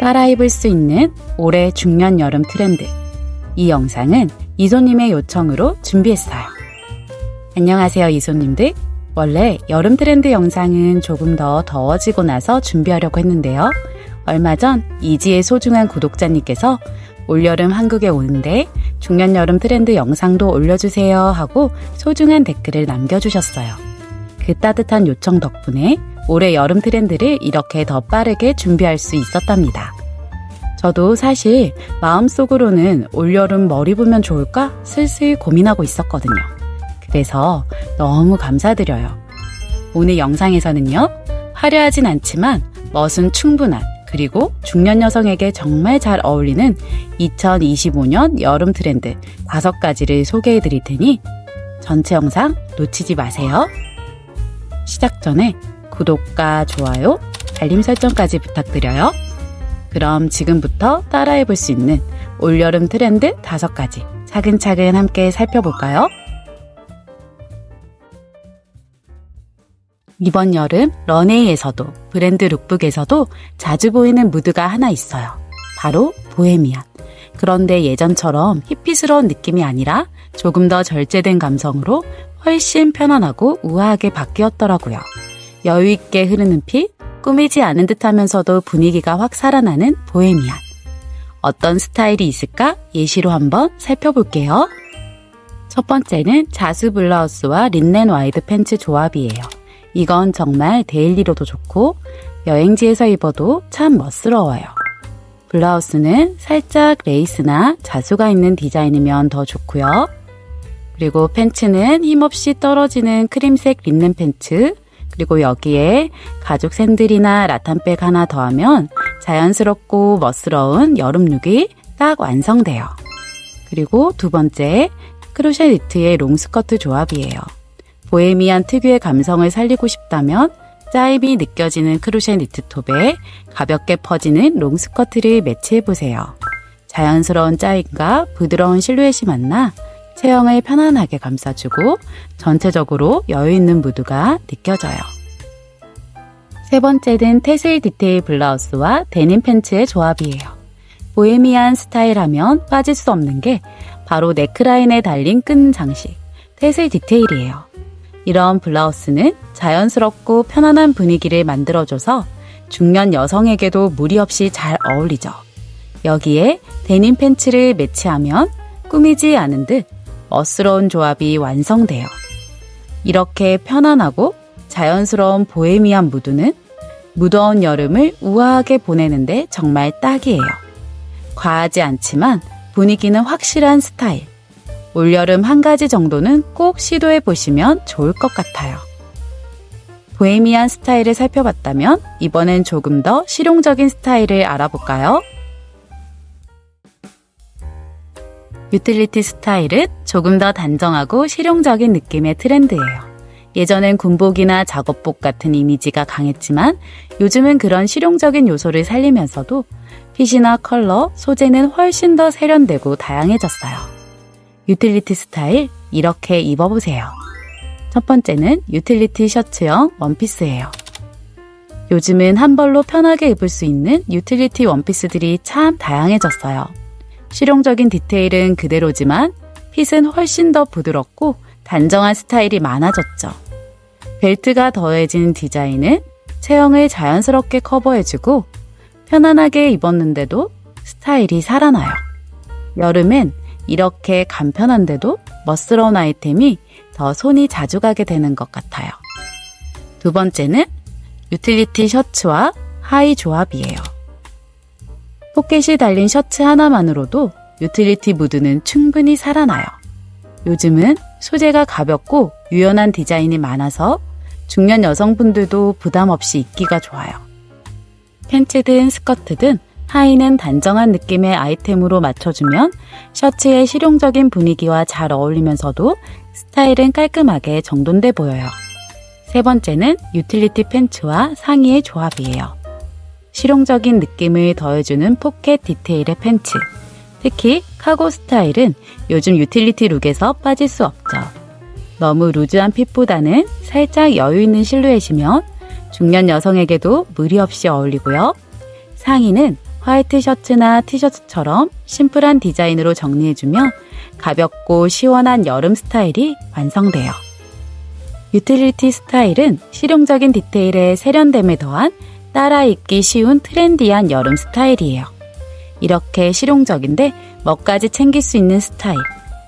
따라 입을 수 있는 올해 중년 여름 트렌드. 이 영상은 이소님의 요청으로 준비했어요. 안녕하세요, 이소님들. 원래 여름 트렌드 영상은 조금 더 더워지고 나서 준비하려고 했는데요. 얼마 전 이지의 소중한 구독자님께서 올여름 한국에 오는데 중년 여름 트렌드 영상도 올려주세요 하고 소중한 댓글을 남겨주셨어요. 그 따뜻한 요청 덕분에 올해 여름 트렌드를 이렇게 더 빠르게 준비할 수 있었답니다. 저도 사실 마음속으로는 올여름 뭘 입으면 좋을까 슬슬 고민하고 있었거든요. 그래서 너무 감사드려요. 오늘 영상에서는요, 화려하진 않지만 멋은 충분한 그리고 중년 여성에게 정말 잘 어울리는 2025년 여름 트렌드 5가지를 소개해 드릴 테니 전체 영상 놓치지 마세요. 시작 전에 구독과 좋아요, 알림 설정까지 부탁드려요. 그럼 지금부터 따라해 볼 수 있는 올여름 트렌드 5가지 차근차근 함께 살펴볼까요? 이번 여름 런웨이에서도 브랜드 룩북에서도 자주 보이는 무드가 하나 있어요. 바로 보헤미안. 그런데 예전처럼 히피스러운 느낌이 아니라 조금 더 절제된 감성으로 훨씬 편안하고 우아하게 바뀌었더라고요. 여유있게 흐르는 피, 꾸미지 않은 듯 하면서도 분위기가 확 살아나는 보헤미안. 어떤 스타일이 있을까 예시로 한번 살펴볼게요. 첫 번째는 자수 블라우스와 린넨 와이드 팬츠 조합이에요. 이건 정말 데일리로도 좋고 여행지에서 입어도 참 멋스러워요. 블라우스는 살짝 레이스나 자수가 있는 디자인이면 더 좋고요. 그리고 팬츠는 힘없이 떨어지는 크림색 린넨 팬츠, 그리고 여기에 가죽 샌들이나 라탄백 하나 더하면 자연스럽고 멋스러운 여름 룩이 딱 완성돼요. 그리고 두 번째, 크로셰 니트의 롱스커트 조합이에요. 보헤미안 특유의 감성을 살리고 싶다면 짜임이 느껴지는 크로셰 니트톱에 가볍게 퍼지는 롱스커트를 매치해보세요. 자연스러운 짜임과 부드러운 실루엣이 만나 체형을 편안하게 감싸주고 전체적으로 여유 있는 무드가 느껴져요. 세 번째는 테슬 디테일 블라우스와 데님 팬츠의 조합이에요. 보헤미안 스타일 하면 빠질 수 없는 게 바로 네크라인에 달린 끈 장식, 테슬 디테일이에요. 이런 블라우스는 자연스럽고 편안한 분위기를 만들어줘서 중년 여성에게도 무리 없이 잘 어울리죠. 여기에 데님 팬츠를 매치하면 꾸미지 않은 듯 멋스러운 조합이 완성돼요. 이렇게 편안하고 자연스러운 보헤미안 무드는 무더운 여름을 우아하게 보내는데 정말 딱이에요. 과하지 않지만 분위기는 확실한 스타일. 올여름 한 가지 정도는 꼭 시도해 보시면 좋을 것 같아요. 보헤미안 스타일을 살펴봤다면 이번엔 조금 더 실용적인 스타일을 알아볼까요? 유틸리티 스타일은 조금 더 단정하고 실용적인 느낌의 트렌드예요. 예전엔 군복이나 작업복 같은 이미지가 강했지만 요즘은 그런 실용적인 요소를 살리면서도 핏이나 컬러, 소재는 훨씬 더 세련되고 다양해졌어요. 유틸리티 스타일 이렇게 입어보세요. 첫 번째는 유틸리티 셔츠형 원피스예요. 요즘은 한 벌로 편하게 입을 수 있는 유틸리티 원피스들이 참 다양해졌어요. 실용적인 디테일은 그대로지만 핏은 훨씬 더 부드럽고 단정한 스타일이 많아졌죠. 벨트가 더해진 디자인은 체형을 자연스럽게 커버해주고 편안하게 입었는데도 스타일이 살아나요. 여름엔 이렇게 간편한데도 멋스러운 아이템이 더 손이 자주 가게 되는 것 같아요. 두 번째는 유틸리티 셔츠와 하이 조합이에요. 포켓이 달린 셔츠 하나만으로도 유틸리티 무드는 충분히 살아나요. 요즘은 소재가 가볍고 유연한 디자인이 많아서 중년 여성분들도 부담 없이 입기가 좋아요. 팬츠든 스커트든 하의는 단정한 느낌의 아이템으로 맞춰주면 셔츠의 실용적인 분위기와 잘 어울리면서도 스타일은 깔끔하게 정돈돼 보여요. 세 번째는 유틸리티 팬츠와 상의의 조합이에요. 실용적인 느낌을 더해주는 포켓 디테일의 팬츠. 특히 카고 스타일은 요즘 유틸리티 룩에서 빠질 수 없죠. 너무 루즈한 핏보다는 살짝 여유 있는 실루엣이면 중년 여성에게도 무리 없이 어울리고요. 상의는 화이트 셔츠나 티셔츠처럼 심플한 디자인으로 정리해주면 가볍고 시원한 여름 스타일이 완성돼요. 유틸리티 스타일은 실용적인 디테일에 세련됨에 더한 따라 입기 쉬운 트렌디한 여름 스타일이에요. 이렇게 실용적인데 뭐까지 챙길 수 있는 스타일.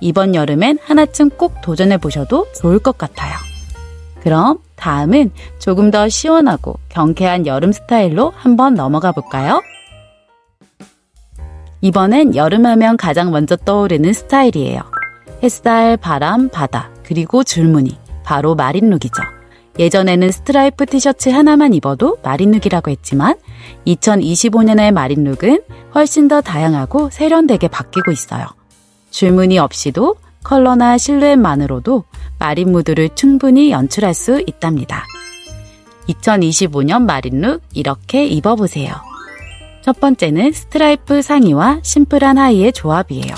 이번 여름엔 하나쯤 꼭 도전해 보셔도 좋을 것 같아요. 그럼 다음은 조금 더 시원하고 경쾌한 여름 스타일로 한번 넘어가 볼까요? 이번엔 여름하면 가장 먼저 떠오르는 스타일이에요. 햇살, 바람, 바다, 그리고 줄무늬. 바로 마린룩이죠. 예전에는 스트라이프 티셔츠 하나만 입어도 마린룩이라고 했지만 2025년의 마린룩은 훨씬 더 다양하고 세련되게 바뀌고 있어요. 줄무늬 없이도 컬러나 실루엣만으로도 마린 무드를 충분히 연출할 수 있답니다. 2025년 마린룩 이렇게 입어보세요. 첫 번째는 스트라이프 상의와 심플한 하의의 조합이에요.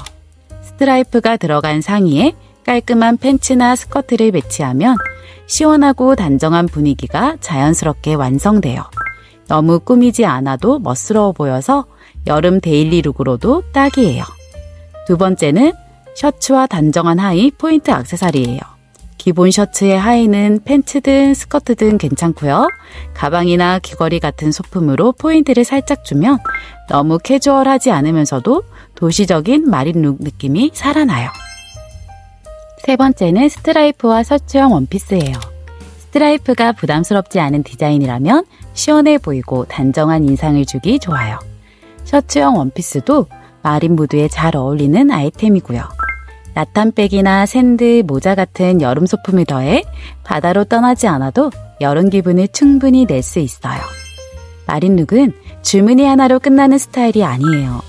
스트라이프가 들어간 상의에 깔끔한 팬츠나 스커트를 매치하면 시원하고 단정한 분위기가 자연스럽게 완성돼요. 너무 꾸미지 않아도 멋스러워 보여서 여름 데일리 룩으로도 딱이에요. 두 번째는 셔츠와 단정한 하의 포인트 악세사리예요. 기본 셔츠의 하의는 팬츠든 스커트든 괜찮고요. 가방이나 귀걸이 같은 소품으로 포인트를 살짝 주면 너무 캐주얼하지 않으면서도 도시적인 마린 룩 느낌이 살아나요. 세 번째는 스트라이프와 셔츠형 원피스예요. 스트라이프가 부담스럽지 않은 디자인이라면 시원해 보이고 단정한 인상을 주기 좋아요. 셔츠형 원피스도 마린 무드에 잘 어울리는 아이템이고요. 나탄백이나 샌드, 모자 같은 여름 소품을 더해 바다로 떠나지 않아도 여름 기분을 충분히 낼 수 있어요. 마린 룩은 줄무늬 하나로 끝나는 스타일이 아니에요.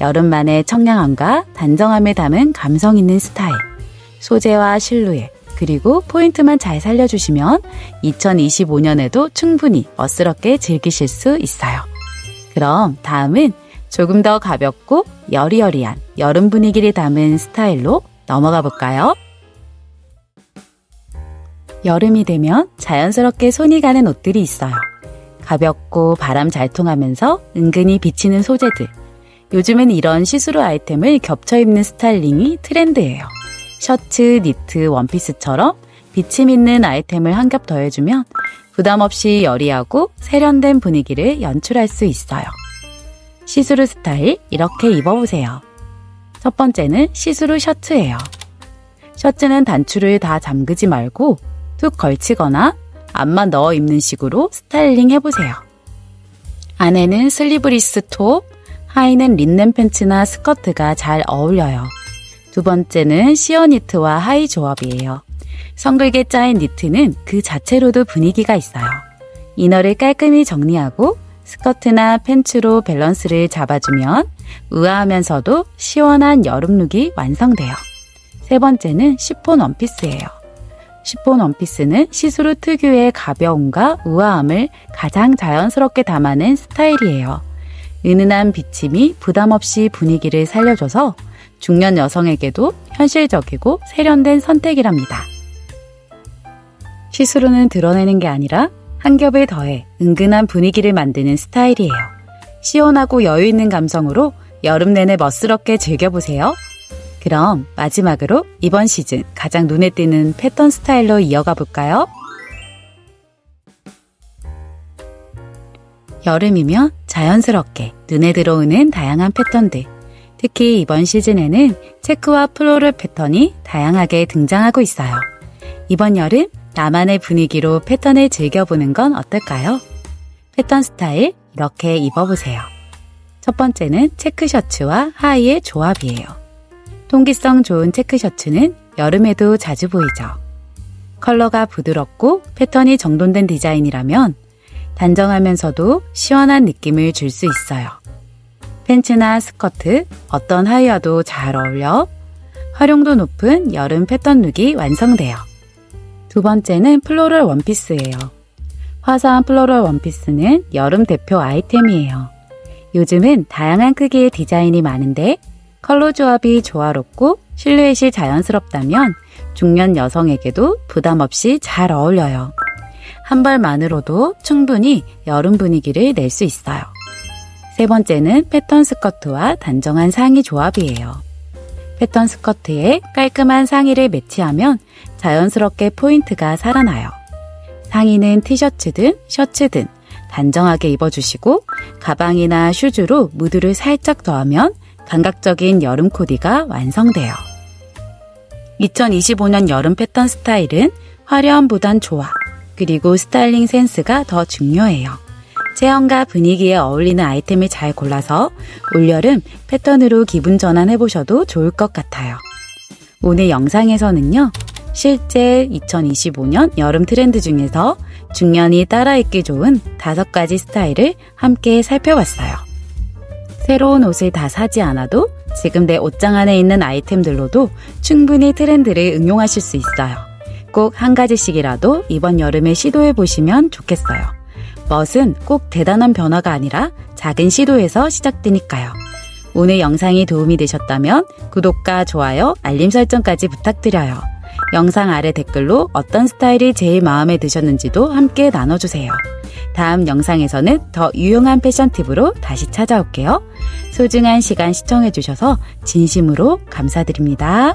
여름만의 청량함과 단정함을 담은 감성 있는 스타일. 소재와 실루엣, 그리고 포인트만 잘 살려주시면 2025년에도 충분히 멋스럽게 즐기실 수 있어요. 그럼 다음은 조금 더 가볍고 여리여리한 여름 분위기를 담은 스타일로 넘어가 볼까요? 여름이 되면 자연스럽게 손이 가는 옷들이 있어요. 가볍고 바람 잘 통하면서 은근히 비치는 소재들. 요즘은 이런 시스루 아이템을 겹쳐 입는 스타일링이 트렌드예요. 셔츠, 니트, 원피스처럼 비침 있는 아이템을 한 겹 더해주면 부담 없이 여리하고 세련된 분위기를 연출할 수 있어요. 시스루 스타일 이렇게 입어보세요. 첫 번째는 시스루 셔츠예요. 셔츠는 단추를 다 잠그지 말고 툭 걸치거나 앞만 넣어 입는 식으로 스타일링 해보세요. 안에는 슬리브리스 톱, 하의는 린넨 팬츠나 스커트가 잘 어울려요. 두 번째는 시어 니트와 하이 조합이에요. 성글게 짜인 니트는 그 자체로도 분위기가 있어요. 이너를 깔끔히 정리하고 스커트나 팬츠로 밸런스를 잡아주면 우아하면서도 시원한 여름 룩이 완성돼요. 세 번째는 시폰 원피스예요. 시폰 원피스는 시스루 특유의 가벼움과 우아함을 가장 자연스럽게 담아낸 스타일이에요. 은은한 비침이 부담 없이 분위기를 살려줘서 중년 여성에게도 현실적이고 세련된 선택이랍니다. 시스루는 드러내는 게 아니라 한 겹을 더해 은근한 분위기를 만드는 스타일이에요. 시원하고 여유 있는 감성으로 여름 내내 멋스럽게 즐겨보세요. 그럼 마지막으로 이번 시즌 가장 눈에 띄는 패턴 스타일로 이어가 볼까요? 여름이면 자연스럽게 눈에 들어오는 다양한 패턴들. 특히 이번 시즌에는 체크와 플로럴 패턴이 다양하게 등장하고 있어요. 이번 여름 나만의 분위기로 패턴을 즐겨보는 건 어떨까요? 패턴 스타일 이렇게 입어보세요. 첫 번째는 체크 셔츠와 하의의 조합이에요. 통기성 좋은 체크 셔츠는 여름에도 자주 보이죠. 컬러가 부드럽고 패턴이 정돈된 디자인이라면 단정하면서도 시원한 느낌을 줄 수 있어요. 팬츠나 스커트, 어떤 하의와도 잘 어울려 활용도 높은 여름 패턴 룩이 완성돼요. 두 번째는 플로럴 원피스예요. 화사한 플로럴 원피스는 여름 대표 아이템이에요. 요즘은 다양한 크기의 디자인이 많은데 컬러 조합이 조화롭고 실루엣이 자연스럽다면 중년 여성에게도 부담 없이 잘 어울려요. 한 벌만으로도 충분히 여름 분위기를 낼 수 있어요. 세 번째는 패턴 스커트와 단정한 상의 조합이에요. 패턴 스커트에 깔끔한 상의를 매치하면 자연스럽게 포인트가 살아나요. 상의는 티셔츠든 셔츠든 단정하게 입어주시고 가방이나 슈즈로 무드를 살짝 더하면 감각적인 여름 코디가 완성돼요. 2025년 여름 패턴 스타일은 화려함보단 조화, 그리고 스타일링 센스가 더 중요해요. 체형과 분위기에 어울리는 아이템을 잘 골라서 올여름 패턴으로 기분 전환해 보셔도 좋을 것 같아요. 오늘 영상에서는요, 실제 2025년 여름 트렌드 중에서 중년이 따라 입기 좋은 다섯 가지 스타일을 함께 살펴봤어요. 새로운 옷을 다 사지 않아도 지금 내 옷장 안에 있는 아이템들로도 충분히 트렌드를 응용하실 수 있어요. 꼭 한 가지씩이라도 이번 여름에 시도해 보시면 좋겠어요. 멋은 꼭 대단한 변화가 아니라 작은 시도에서 시작되니까요. 오늘 영상이 도움이 되셨다면 구독과 좋아요, 알림 설정까지 부탁드려요. 영상 아래 댓글로 어떤 스타일이 제일 마음에 드셨는지도 함께 나눠주세요. 다음 영상에서는 더 유용한 패션 팁으로 다시 찾아올게요. 소중한 시간 시청해주셔서 진심으로 감사드립니다.